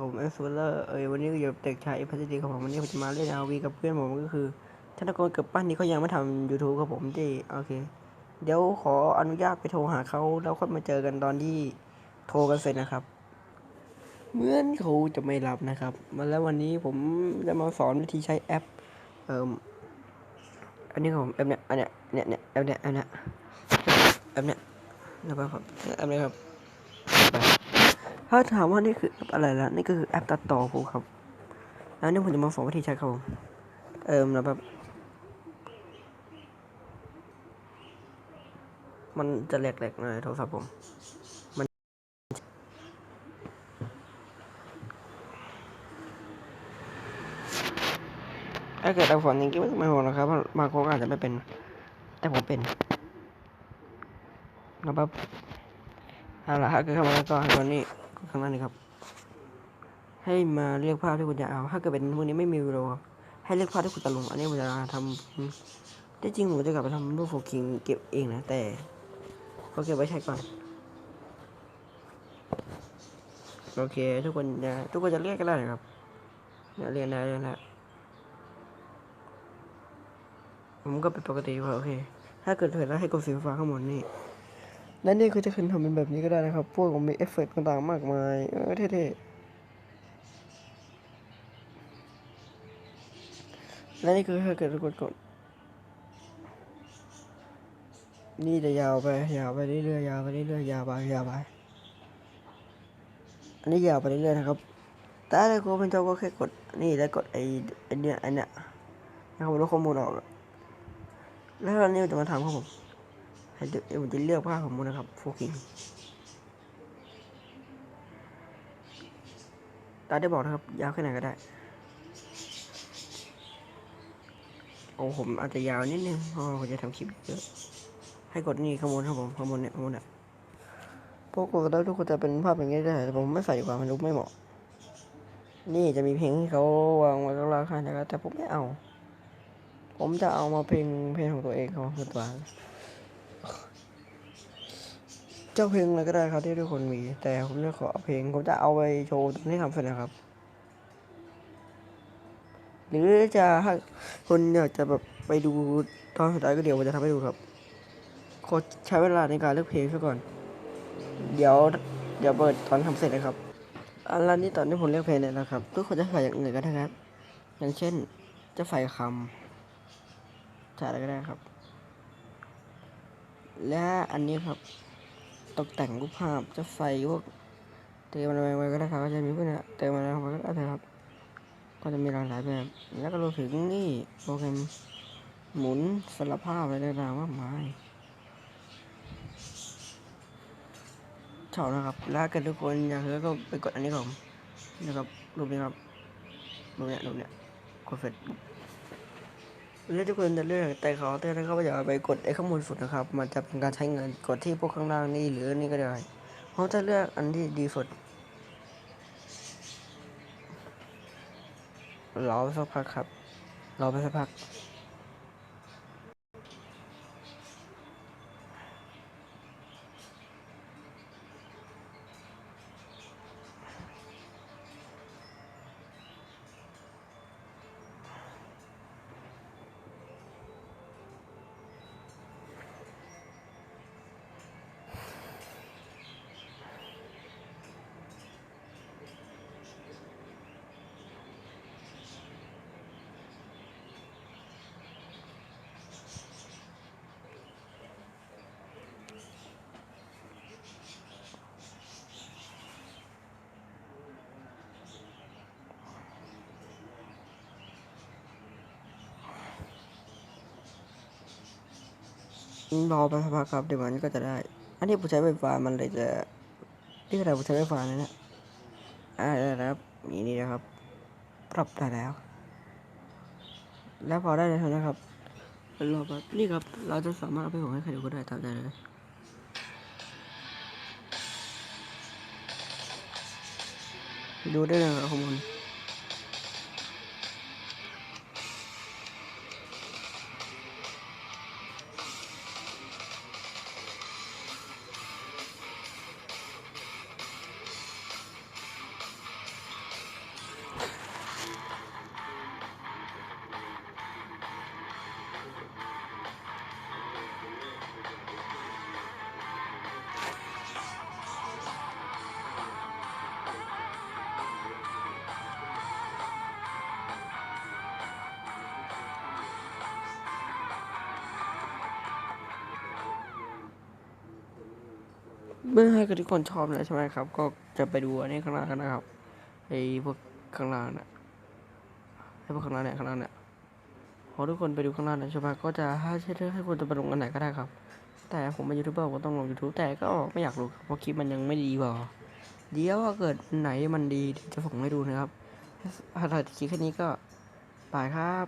ผมเอสเวลเลอร์เอยวันนี้อยู่เด็กชายพัชรีครับผมวันนี้ผมจะมาเล่นอาวีกับเพื่อนผมก็คือธนกรเกือบปั้นนี่เขายังไม่ทำ YouTube ครับผมที่โอเค เดี๋ยวขออนุญาตไปโทรหาเขาแล้วค่อยมาเจอกันตอนที่โทรกันเสร็จนะครับเหมือนเขาจะไม่รับนะครับ มาแล้ววันนี้ผมจะมาสอนวิธีใช้แอป เอ่มอันนี้ผมแอปเนี้ยอันเนี้ยเนี่ยเนี่ยแอปเนี้ยแอปเนี้ยแอปเนี้ยนะครับแอปเนี้ยครับ ถ้าถามว่านี่คือแอปอะไรล่ะนี่ก็คือแอปตัดต่อผมครับ แล้วนี่ผมจะมาสอนวิธีใช้ครับผมเอิมแล้วแบบมันจะแหลกๆหน่อยโทรศัพท์ผม มันถ้าเกิดเราฝนจริงๆไม่ต้องมาห่วงนะครับเพราบางคนอาจจะไม่เป็น แต่ผมเป็นแล้วแบบเอาละถ้าเกิดเข้ามาแล้วก็ให้วันนี้ ข้างหน้านี้ครับ ให้มาเลือกภาพที่คุณจะเอา ถ้าเกิดเป็นพวกนี้ไม่มีวิดีโอครับให้เลือกภาพที่คุณจะลง อันนี้ผมจะทำที่จริงผมจะกลับไปทำรูปโฟกิงเก็บเองนะ แต่ก็เก็บไว้ใช้ก่อน โอเค ทุกคนจะทุกคนจะเรียกกันได้นะครับเนี่ยเรียนได้เรียนแล้วผมก็เป็นปกติว่าโอเค ถ้าเกิดเห็นแล้วให้กดสีฟ้าข้างบนนี่ และนี่คือจะขึ้นทำเป็นแบบนี้ก็ได้นะครับ พวกผมมีเอฟเฟกต์ต่างๆมากมาย เออเท่ๆ และนี่คือถ้าเกิดกคนกด นี่จะยาวไป ยาวไปเรื่อยๆ ยาวไปเรื่อยๆ ยาวไป ยาวไป อันนี้ยาวไปเรื่อยๆ นะครับ แต่ถ้าคุณเป็นเจ้าก็แค่กด นี่แล้วกดไอ้ไอ้เนี่ยไอ้เนี่ยนะครับลบข้อมูลออก แล้วอันนี้จะมาทำครับผม ผมจะเลือกภาพของมันนะครับโฟกิงตาได้บอกนะครับ ยาวแค่ไหนก็ได้ โอ้ผมอาจจะยาวนิดนึงเพราะผมจะทำคลิปเยอะ ให้กดนี่ข้างบนครับผมข้างบนเนี่ยข้างบนเนี่ยพวกกดแล้วทุกคนจะเป็นภาพอย่างนี้ได้ แต่ผมไม่ใส่ดีกว่ามันดูไม่เหมาะ นี่จะมีเพลงที่เขาวางไว้ข้างล่างข้างนะครับแต่ผมไม่เอา ผมจะเอามาเพลงเพลงของตัวเองเขาคือตัว เจ้าเพลงอะไรก็ได้ครับที่ทุกคนมี แต่ผมจะขอเพลงผมจะเอาไปโชว์ตอนที่ทำเสร็จนะครับ หรือจะถ้าคนอยากจะแบบไปดูตอนสุดท้ายก็เดี๋ยวผมจะทำให้ดูครับขอใช้เวลาในการเลือกเพลงซะก่อน เดี๋ยวเดี๋ยวเปิดตอนทำเสร็จนะครับอันแล้วนี้ตอนที่ผมเลือกเพลงเนี่ยนะครับ ทุกคนจะใส่อย่างอื่นก็ได้ครับ อย่างเช่นจะใส่คำใส่อะไรก็ได้ครับ และอันนี้ครับ ตกแต่งรูปภาพจะใส่พวกเติมอะไรไว้ก็ได้ครับก็จะมีพวกเนี้เติมอะไรไว้ก็ได้ครับ ก็จะมีหลากหลายแบบ แล้วก็รวมถึงนี่โปรแกรมหมุนสลับภาพอะไรต่างๆมากมายชอบนะครับ แล้วกันทุกคนอยากเลือกก็ไปกดอันนี้ก่อนนะครับรูปนี้ครับรูปเนี้ยรูปเนี้ยกดเฟซ แล้วทุกคนจะเลือกแต่เขาเตือนนะครับว่าอย่าไปกดไอ้ข้อมูลสุดนะครับ มันจะเป็นการใช้เงินกดที่พวกข้างล่างนี่หรือนี่ก็ได้เขาจะเลือกอันที่ดีสุดรอไปสักพักครับรอไปสักพัก รอไปสักพักครับเดี๋ยวมันก็จะได้ อันนี้ผมใช้ไฟฟ้ามันเลยจะนี่ขนาดผมใช้ไฟฟ้าเลยนะอ่าได้แล้วครับมีนี่นะครับ ปรับได้แล้ว แล้วพอได้แล้วนะครับรอแป๊บนี่ครับ เราจะสามารถเอาไปส่งให้ใครดูก็ได้ตามใจเลยดูได้เลยครับข้อมูล เมื่อให้กับทุกคนชอบแล้วใช่ไหมครับ ก็จะไปดูอันนี้ข้างล่างกันนะครับไอ้พวกข้างล่างน่ะไอ้พวกข้างล่างเนี่ยข้างล่างเนี่ยพอทุกคนไปดูข้างล่างนะใช่ไหมก็จะให้ให้ให้คนจะไปลงอันไหนก็ได้ครับ แต่ผมเป็นยูทูบเบอร์ผมก็ต้องลง YouTube แต่ก็ไม่อยากลงเพราะคลิปมันยังไม่ดีพอเดี๋ยวถ้าเกิดอันไหนมันดีจะส่งให้ดูนะครับถ้าถ้าคลิปแค่นี้ก็บายครับ